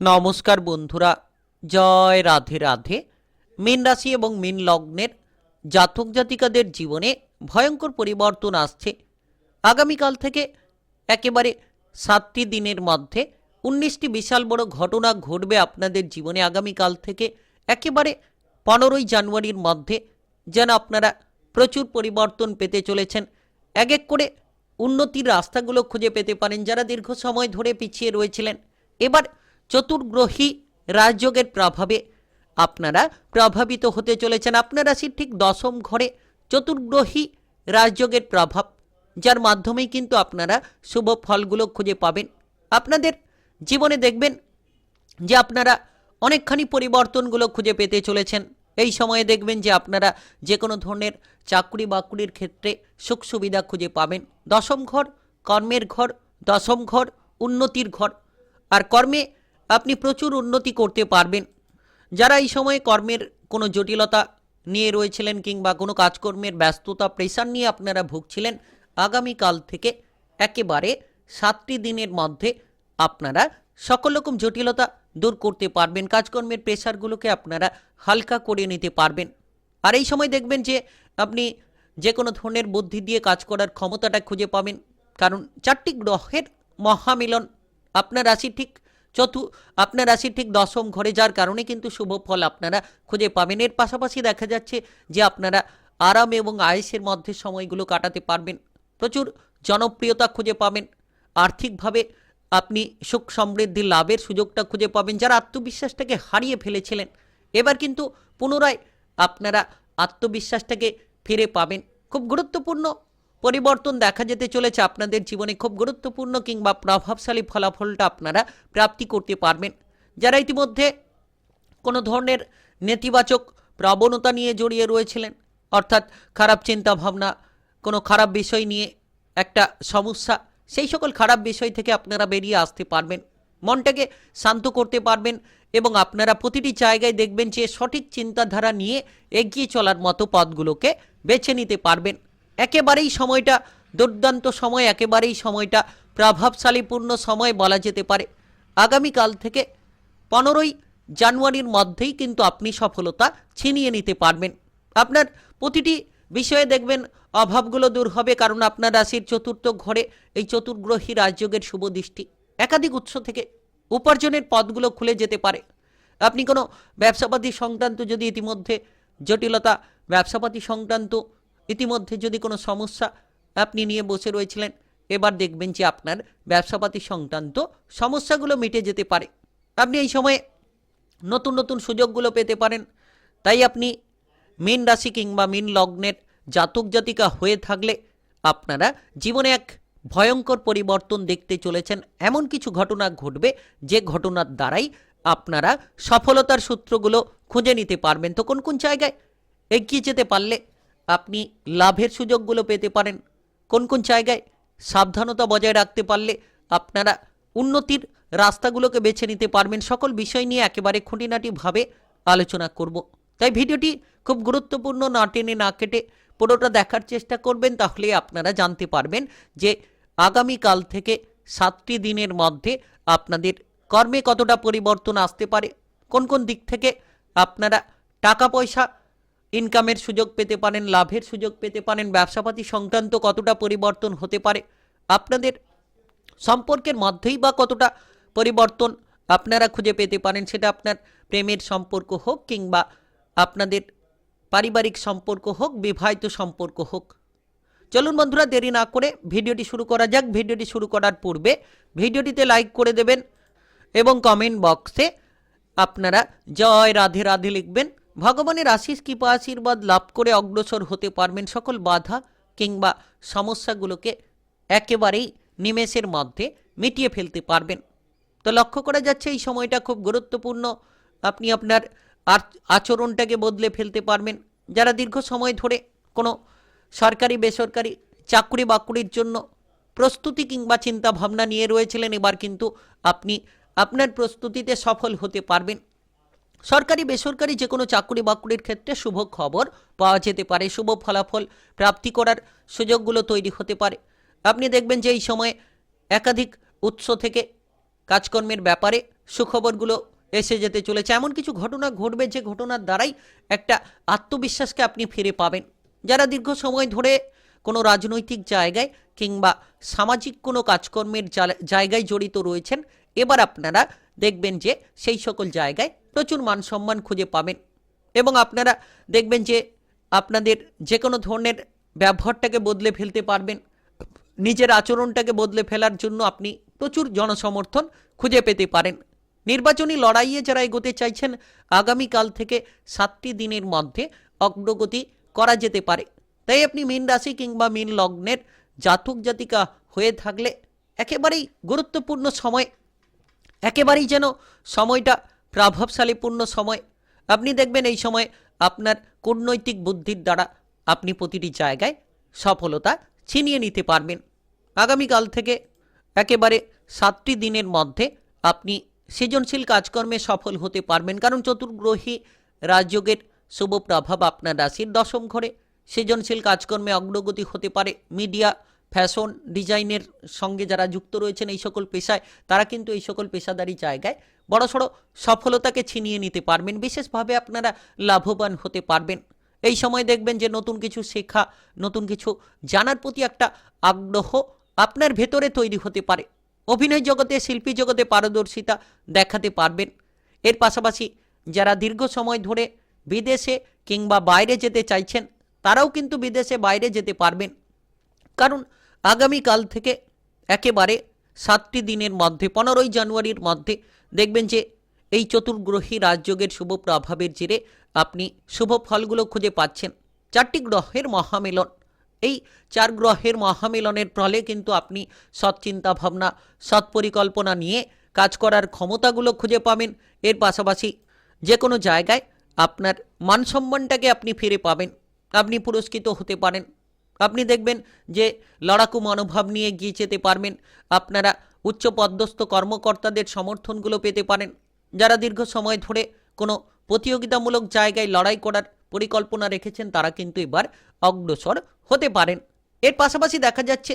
নমস্কার বন্ধুরা, জয় রাধে রাধে। মীন রাশি এবং মীন লগ্নের জাতক জাতিকাদের জীবনে ভয়ঙ্কর পরিবর্তন আসছে। আগামীকাল থেকে একেবারে সাতটি দিনের মধ্যে উনিশটি বিশাল বড় ঘটনা ঘটবে আপনাদের জীবনে আগামীকাল থেকে। একেবারে পনেরোই জানুয়ারির মধ্যে যেন আপনারা প্রচুর পরিবর্তন পেতে চলেছেন। এক এক করে উন্নতির রাস্তাগুলো খুঁজে পেতে পারেন যারা দীর্ঘ সময় ধরে পিছিয়ে রয়েছিলেন। এবার চতুর্গ্রহী রাজযোগের প্রভাবে আপনারা প্রভাবিত হতে চলেছেন। আপনার রাশির ঠিক দশম ঘরে চতুর্গ্রহী রাজযোগের প্রভাব, যার মাধ্যমেই কিন্তু আপনারা শুভ ফলগুলো খুঁজে পাবেন। আপনাদের জীবনে দেখবেন যে আপনারা অনেকখানি পরিবর্তনগুলো খুঁজে পেতে চলেছেন। এই সময়ে দেখবেন যে আপনারা যে কোনো ধরনের চাকরি বাকরির ক্ষেত্রে সুখ সুবিধা খুঁজে পাবেন। দশম ঘর কর্মের ঘর, দশম ঘর উন্নতির ঘর। আর কর্মে আপনি প্রচুর উন্নতি করতে পারবেন। যারা এই সময়ে কর্মের কোনো জটিলতা নিয়ে রয়েছিলেন কিংবা কোনো কাজকর্মের ব্যস্ততা প্রেশার নিয়ে আপনারা ভুগছিলেন, আগামীকাল থেকে একেবারে সাতটি দিনের মধ্যে আপনারা সকল রকম জটিলতা দূর করতে পারবেন। কাজকর্মের প্রেশারগুলোকে আপনারা হালকা করে নিতে পারবেন। আর এই সময় দেখবেন যে আপনি যে কোনো ধরনের বুদ্ধি দিয়ে কাজ করার ক্ষমতাটা খুঁজে পাবেন। কারণ চারটি গ্রহের মহামিলন আপনার রাশি ঠিক চতু, আপনার রাশি ঠিক দশম ঘরে যার কারণে কিন্তু শুভ ফল আপনারা খুঁজে পাবেন। এর পাশাপাশি দেখা যাচ্ছে যে আপনারা আরাম এবং আয়েসের মধ্যে সময়গুলো কাটাতে পারবেন। প্রচুর জনপ্রিয়তা খুঁজে পাবেন। আর্থিকভাবে আপনি সুখ সমৃদ্ধি লাভের সুযোগটা খুঁজে পাবেন। যারা আত্মবিশ্বাসটাকে হারিয়ে ফেলেছিলেন, এবার কিন্তু পুনরায় আপনারা আত্মবিশ্বাসটাকে ফিরে পাবেন। খুব গুরুত্বপূর্ণ পরিবর্তন দেখা যেতে চলেছে। আপনাদের জীবনে খুব গুরুত্বপূর্ণ কিংবা প্রভাবশালী ফলাফলটা আপনারা প্রাপ্তি করতে পারবেন। যারা ইতিমধ্যে কোনো ধরনের নেতিবাচক প্রবণতা নিয়ে জড়িয়ে রয়েছিলেন, অর্থাৎ খারাপ চিন্তা ভাবনা কোনো খারাপ বিষয় নিয়ে একটা সমস্যা, সেই সকল খারাপ বিষয় থেকে আপনারা বেরিয়ে আসতে পারবেন। মনটাকে শান্ত করতে পারবেন এবং আপনারা প্রতিটি জায়গায় দেখবেন যে সঠিক চিন্তাধারা নিয়ে এগিয়ে চলার মতো পথগুলোকে বেছে নিতে পারবেন। একেবারেই সময়টা দুর্দান্ত সময়, একেবারেই সময়টা প্রভাবশালীপূর্ণ সময় বলা যেতে পারে। আগামীকাল থেকে পনেরোই জানুয়ারির মধ্যেই কিন্তু আপনি সফলতা ছিনিয়ে নিতে পারবেন। আপনার প্রতিটি বিষয়ে দেখবেন অভাবগুলো দূর হবে, কারণ আপনার রাশির চতুর্থ ঘরে এই চতুর্গ্রহী রাজযোগের শুভ দৃষ্টি। একাধিক উৎস থেকে উপার্জনের পথগুলো খুলে যেতে পারে। আপনি কোনো ব্যবসাপাতি সংক্রান্ত যদি ইতিমধ্যে জটিলতা, ব্যবসাপাতি সংক্রান্ত ইতিমধ্যে যদি কোনো সমস্যা আপনি নিয়ে বসে রয়েছিলেন, এবার দেখবেন যে আপনার ব্যবসাপাতি সংক্রান্ত সমস্যাগুলো মিটে যেতে পারে। আপনি এই সময়ে নতুন নতুন সুযোগগুলো পেতে পারেন। তাই আপনি মীন রাশি কিংবা মীন লগ্নের জাতক, জাতিকা হয়ে থাকলে আপনারা জীবনে এক ভয়ঙ্কর পরিবর্তন দেখতে চলেছেন। এমন কিছু ঘটনা ঘটবে, যে ঘটনার দ্বারাই আপনারা সফলতার সূত্রগুলো খুঁজে নিতে পারবেন। তো কোন কোন জায়গায় এগিয়ে যেতে পারলে আপনি লাভের সুযোগগুলো পেতে পারেন। কোন কোন জায়গায় সাবধানতা বজায় রাখতে পারলে আপনারা উন্নতির রাস্তাগুলোকে বেছে নিতে পারবেন। সকল বিষয় নিয়ে একেবারে খুঁটিনাটিভাবে আলোচনা করব। তাই ভিডিওটি খুব গুরুত্বপূর্ণ, না টেনে, না কেটে পুরোটা দেখার চেষ্টা করবেন তাহলে আপনারা জানতে পারবেন যে আগামীকাল থেকে সাতটি দিনের মধ্যে আপনাদের কর্মে কতটা পরিবর্তন আসতে পারে, কোন কোন দিক থেকে আপনারা টাকা পয়সা ইনকামের সুযোগ পেতে পারেন, লাভের সুযোগ পেতে পারেন, ব্যবসাপাতি সংক্রান্ত কতটা পরিবর্তন হতে পারে, আপনাদের সম্পর্কের মধ্যেই বা কতটা পরিবর্তন আপনারা খুঁজে পেতে পারেন, সেটা আপনার প্রেমের সম্পর্ক হোক কিংবা আপনাদের পারিবারিক সম্পর্ক হোক, বিবাহিত সম্পর্ক হোক। চলুন বন্ধুরা, দেরি না করে ভিডিওটি শুরু করা যাক। ভিডিওটি শুরু করার পূর্বে ভিডিওটিতে লাইক করে দেবেন এবং কমেন্ট বক্সে আপনারা জয় রাধে রাধে লিখবেন। ভগবানের আশিস কৃপা আশীর্বাদ লাভ করে অগ্রসর হতে পারবেন সকল বাধা কিংবা সমস্যাগুলোকে একেবারেই নিমেষের মধ্যে মিটিয়ে ফেলতে পারবেন। তো লক্ষ্য করা যাচ্ছে এই সময়টা খুব গুরুত্বপূর্ণ। আপনি আপনার আচরণটাকে বদলে ফেলতে পারবেন। যারা দীর্ঘ সময় ধরে কোনো সরকারি, বেসরকারি চাকরি বাকরির জন্য প্রস্তুতি কিংবা চিন্তা ভাবনা নিয়ে রয়েছিলেন, এবার কিন্তু আপনি আপনার প্রস্তুতিতে সফল হতে পারবেন। সরকারি, বেসরকারি যে কোনো চাকরি বাকরির ক্ষেত্রে শুভ খবর পাওয়া যেতে পারে। শুভ ফলাফল প্রাপ্তি করার সুযোগগুলো তৈরি হতে পারে। আপনি দেখবেন যে এই সময়ে একাধিক উৎস থেকে কাজকর্মের ব্যাপারে সুখবরগুলো এসে যেতে চলেছে। এমন কিছু ঘটনা ঘটবে যে ঘটনার দ্বারাই একটা আত্মবিশ্বাসকে আপনি ফিরে পাবেন। যারা দীর্ঘ সময় ধরে কোনো রাজনৈতিক জায়গায় কিংবা সামাজিক কোনো কাজকর্মের জায়গায় জড়িত রয়েছেন, এবার আপনারা দেখবেন যে সেই সকল জায়গায় প্রচুর মান সম্মান খুঁজে পাবেন। এবং আপনারা দেখবেন যে আপনাদের যে কোনো ধরনের ব্যবহারটাকে বদলে ফেলতে পারবেন। নিজের আচরণটাকে বদলে ফেলার জন্য আপনি প্রচুর জনসমর্থন খুঁজে পেতে পারেন। নির্বাচনী লড়াইয়ে যারা এগোতে চাইছেন, আগামীকাল থেকে সাতটি দিনের মধ্যে অগ্রগতি করা যেতে পারে। তাই আপনি মীন রাশি কিংবা মীন লগ্নের জাতক জাতিকা হয়ে থাকলে একেবারেই গুরুত্বপূর্ণ সময়, একেবারেই যেন সময়টা প্রভাবশালীপূর্ণ সময়। আপনি দেখবেন এই সময় আপনার কূটনৈতিক বুদ্ধির দ্বারা আপনি প্রতিটি জায়গায় সফলতা ছিনিয়ে নিতে পারবেন। আগামীকাল থেকে একেবারে সাতটি দিনের মধ্যে আপনি সৃজনশীল কাজকর্মে সফল হতে পারবেন। কারণ চতুর্গ্রহী রাজযোগের শুভ প্রভাব আপনার রাশির দশম ঘরে। সৃজনশীল কাজকর্মে অগ্রগতি হতে পারে। মিডিয়া, ফ্যাশন, ডিজাইনের সঙ্গে যারা যুক্ত রয়েছেন এই সকল পেশায়, তারা কিন্তু এই সকল পেশাদারি জায়গায় বড়সড় সফলতাকে ছিনিয়ে নিতে পারবেন, বিশেষভাবে আপনারা লাভবান হতে পারবেন। এই সময় দেখবেন যে নতুন কিছু শেখা, নতুন কিছু জানার প্রতি একটা আগ্রহ আপনার ভেতরে তৈরি হতে পারে। অভিনয় জগতে, শিল্পী জগতে পারদর্শিতা দেখাতে পারবেন। এর পাশাপাশি যারা দীর্ঘ সময় ধরে বিদেশে কিংবা বাইরে যেতে চাইছেন, তারাও কিন্তু বিদেশে বাইরে যেতে পারবেন। কারণ আগামীকাল থেকে একেবারে সাতটি দিনের মধ্যে, পনেরোই জানুয়ারির মধ্যে দেখবেন যে এই চতুর্গ্রহী রাজযোগের শুভ প্রভাবের জেরে আপনি শুভ ফলগুলো খুঁজে পাচ্ছেন। চারটি গ্রহের মহামিলন। এই চার গ্রহের মহামিলনের ফলে কিন্তু আপনি সৎ চিন্তা ভাবনা সৎ পরিকল্পনা নিয়ে কাজ করার ক্ষমতাগুলো খুঁজে পাবেন। এর পাশাপাশি যে কোনো জায়গায় আপনার মান সম্মানটাকে আপনি ফিরে পাবেন। আপনি পুরস্কৃত হতে পারেন। আপনি দেখবেন যে লড়াকু মনোভাব নিয়ে গিয়ে যেতে পারবেন। আপনারা উচ্চ পদস্থ কর্মকর্তাদের সমর্থনগুলো পেতে পারেন। যারা দীর্ঘ সময় ধরে কোনো প্রতিযোগিতামূলক জায়গায় লড়াই করার পরিকল্পনা রেখেছেন, তারা কিন্তু এবার অগ্রসর হতে পারেন। এর পাশাপাশি দেখা যাচ্ছে,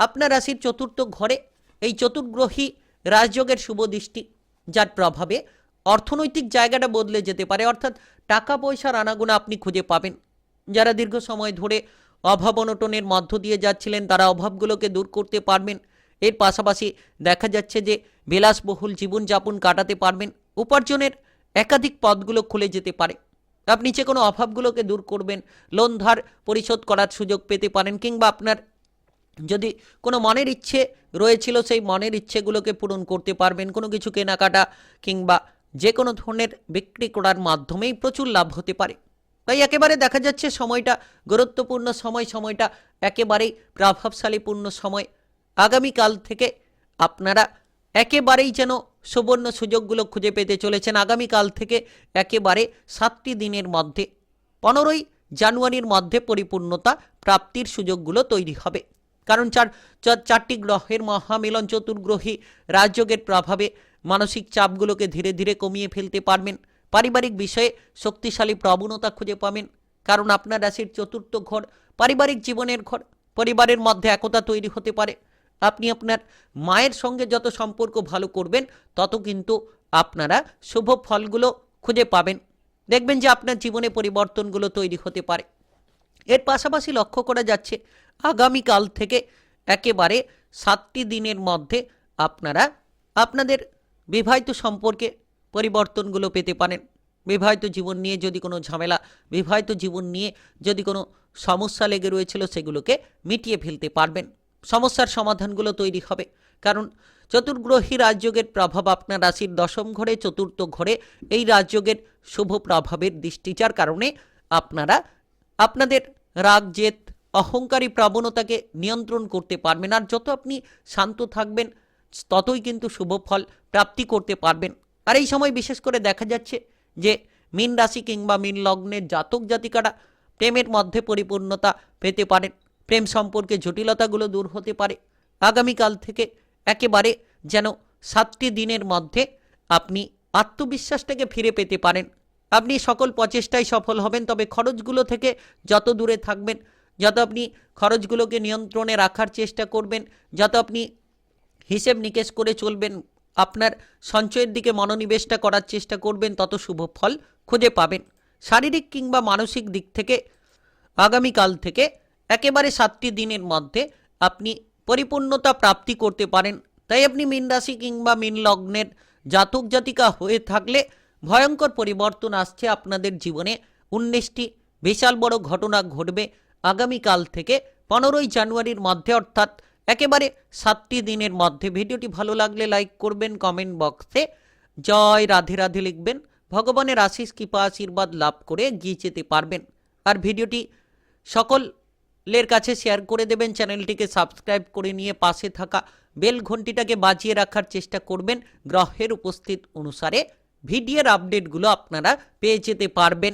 আপনার রাশির চতুর্থ ঘরে এই চতুর্গ্রহী রাজযোগের শুভ দৃষ্টি, যার প্রভাবে অর্থনৈতিক জায়গাটা বদলে যেতে পারে। অর্থাৎ টাকা পয়সার আনাগোনা আপনি খুঁজে পাবেন। যারা দীর্ঘ সময় ধরে অভাব অনটনের মধ্য দিয়ে যাচ্ছিলেন, তারা অভাবগুলোকে দূর করতে পারবেন। এর পাশাপাশি দেখা যাচ্ছে যে বিলাসবহুল জীবনযাপন কাটাতে পারবেন উপার্জনের একাধিক পথগুলো খুলে যেতে পারে। আপনি যে কোনো অভাবগুলোকে দূর করবেন লোন ধার পরিশোধ করার সুযোগ পেতে পারেন কিংবা আপনার যদি কোনো মনের ইচ্ছে রয়েছিল সেই মনের ইচ্ছেগুলোকে পূরণ করতে পারবেন, কোনো কিছু কেনাকাটা কিংবা যে কোনো ধরনের বিক্রি করার মাধ্যমেই প্রচুর লাভ হতে পারে। তাই একেবারে দেখা যাচ্ছে সময়টা গুরুত্বপূর্ণ সময়, সময়টা একেবারেই প্রভাবশালীপূর্ণ সময়। আগামীকাল থেকে আপনারা একেবারেই যেন সুবর্ণ সুযোগগুলো খুঁজে পেতে চলেছেন। আগামীকাল থেকে একেবারে সাতটি দিনের মধ্যে, পনেরোই জানুয়ারির মধ্যে পরিপূর্ণতা প্রাপ্তির সুযোগগুলো তৈরি হবে। কারণ চার, চার- চারটি গ্রহের মহামিলন চতুর্গ্রহী রাজযোগের প্রভাবে মানসিক চাপগুলোকে ধীরে ধীরে কমিয়ে ফেলতে পারবেন। পারিবারিক বিষয়ে শক্তিশালী প্রবণতা খুঁজে পাবেন। কারণ আপনার রাশির চতুর্থ ঘর পারিবারিক জীবনের ঘর, পরিবারের মধ্যে একতা তৈরি হতে পারে। আপনি আপনার মায়ের সঙ্গে যত সম্পর্ক ভালো করবেন, তত কিন্তু আপনারা শুভ ফলগুলো খুঁজে পাবেন। দেখবেন যে আপনার জীবনে পরিবর্তনগুলো তৈরি হতে পারে। এর পাশাপাশি লক্ষ্য করা যাচ্ছে, আগামীকাল থেকে একেবারে সাতটি দিনের মধ্যে আপনারা আপনাদের বিবাহিত সম্পর্কে পরিবর্তনগুলো পেতে পারেন। বিবাহিত জীবন নিয়ে যদি কোনো ঝামেলা, বিবাহিত জীবন নিয়ে যদি কোনো সমস্যা লেগে রয়েছিল, সেগুলোকে মিটিয়ে ফেলতে পারবেন। সমস্যার সমাধানগুলো তৈরি হবে। কারণ চতুর্গ্রহী রাজযোগের প্রভাব আপনার রাশির দশম ঘরে, চতুর্থ ঘরে এই রাজযোগের শুভ প্রভাবের দৃষ্টিচার কারণে আপনারা, আপনাদের রাগ, জেদ, অহংকারী প্রবণতাকে নিয়ন্ত্রণ করতে পারবেন আর যত আপনি শান্ত থাকবেন, ততই কিন্তু শুভ ফল প্রাপ্তি করতে পারবেন। আর এই সময় বিশেষ করে দেখা যাচ্ছে যে মীন রাশি কিংবা মীন লগ্নের জাতক জাতিকারা প্রেমের মধ্যে পরিপূর্ণতা পেতে পারেন। প্রেম সম্পর্কে জটিলতাগুলো দূর হতে পারে। আগামীকাল থেকে একেবারে যেন সাতটি দিনের মধ্যে আপনি আত্মবিশ্বাসটাকে ফিরে পেতে পারেন। আপনি সকল প্রচেষ্টায় সফল হবেন, তবে খরচগুলো থেকে যত দূরে থাকবেন, যত আপনি খরচগুলোকে নিয়ন্ত্রণে রাখার চেষ্টা করবেন, যত আপনি হিসেব নিকেশ করে চলবেন, আপনার সঞ্চয়ের দিকে মনোনিবেশটা করার চেষ্টা করবেন, তত শুভ ফল খুঁজে পাবেন। শারীরিক কিংবা মানসিক দিক থেকে আগামীকাল থেকে একেবারে সাতটি দিনের মধ্যে আপনি পরিপূর্ণতা প্রাপ্তি করতে পারেন। তাই আপনি মীন রাশি কিংবা মীন লগ্নের জাতক জাতিকা হয়ে থাকলে ভয়ঙ্কর পরিবর্তন আসছে আপনাদের জীবনে। উনিশটি বিশাল বড় ঘটনা ঘটবে আগামীকাল থেকে পনেরোই জানুয়ারির মধ্যে অর্থাৎ একেবারে সাতটি দিনের মধ্যে। ভিডিওটি ভালো লাগলে লাইক করবেন, কমেন্ট বক্সে জয় রাধে রাধে লিখবেন। ভগবানের আশিস কৃপা, আশীর্বাদ লাভ করে এগিয়ে যেতে পারবেন। আর ভিডিওটি সকলের কাছে শেয়ার করে দেবেন চ্যানেলটিকে সাবস্ক্রাইব করে নিয়ে পাশে থাকা বেল ঘন্টিটাকে বাজিয়ে রাখার চেষ্টা করবেন। গ্রহের উপস্থিত অনুসারে ভিডিওর আপডেটগুলো আপনারা পেয়ে যেতে পারবেন।